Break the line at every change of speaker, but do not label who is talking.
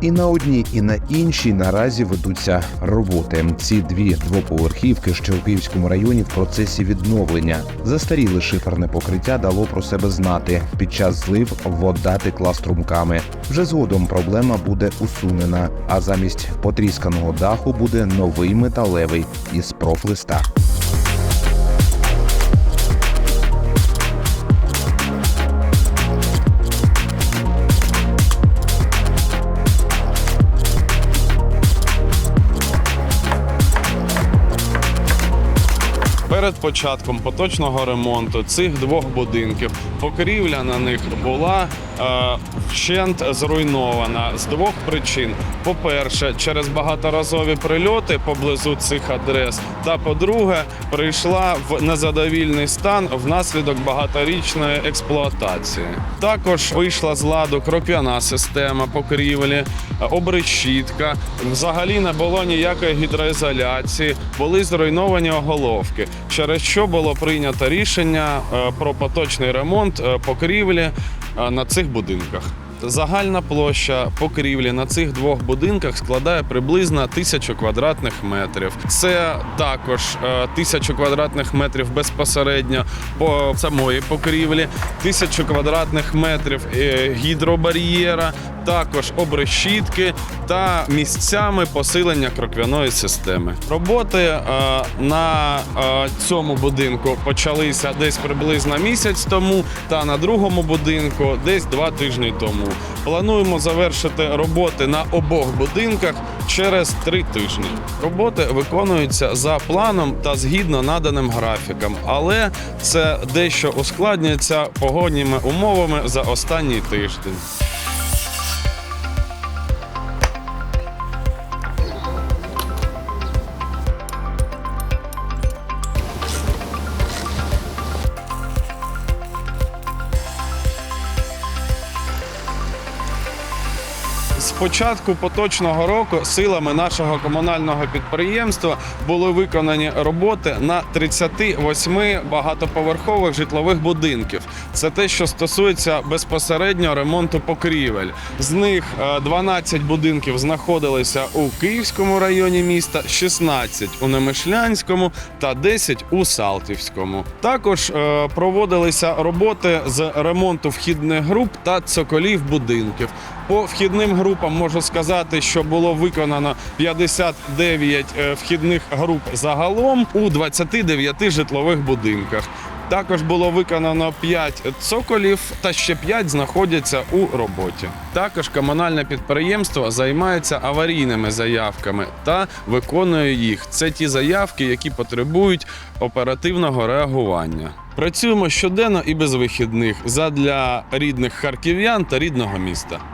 І на одній, і на іншій наразі ведуться роботи. Ці дві двоповерхівки ще у Київському районі в процесі відновлення. Застаріле шиферне покриття дало про себе знати. Під час злив вода текла струмками. Вже згодом проблема буде усунена, а замість потрісканого даху буде новий металевий із профлиста.
Перед початком поточного ремонту цих двох будинків покрівля на них була е, вщент зруйнована з двох причин: по-перше, через багаторазові прильоти поблизу цих адрес, та по-друге, прийшла в незадовільний стан внаслідок багаторічної експлуатації. Також вийшла з ладу кроп'яна система покрівлі, е, обрешітка. Взагалі не було ніякої гідроізоляції, були зруйновані оголовки, через що було прийнято рішення е, про поточний ремонт е, покрівлі е, на цих будинках. Загальна площа покрівлі на цих двох будинках складає приблизно тисячу квадратних метрів. Це також е, тисячу квадратних метрів безпосередньо по самої покрівлі, тисячу квадратних метрів е, гідробар'єра, також обрешітки та місцями посилення кроквяної системи. Роботи е, на цьому будинку почалися десь приблизно місяць тому, та на другому будинку десь два тижні тому. Плануємо завершити роботи на обох будинках через три тижні. Роботи виконуються за планом та згідно наданим графікам, але це дещо ускладнюється погодніми умовами за останній тиждень. З початку поточного року силами нашого комунального підприємства були виконані роботи на 38 багатоповерхових житлових будинків. Це те, що стосується безпосередньо ремонту покрівель. З них е, 12 будинків знаходилися у Київському районі міста, 16 у Немишлянському та 10 у Салтівському. Також е, проводилися роботи з ремонту вхідних груп та цоколів будинків. По вхідним групам можу сказати, що було виконано 59 е, вхідних груп загалом у 29 житлових будинках. Також було виконано 5 цоколів та ще 5 знаходяться у роботі. Також комунальне підприємство займається аварійними заявками та виконує їх. Це ті заявки, які потребують оперативного реагування. Працюємо щоденно і без вихідних задля рідних харків'ян та рідного міста.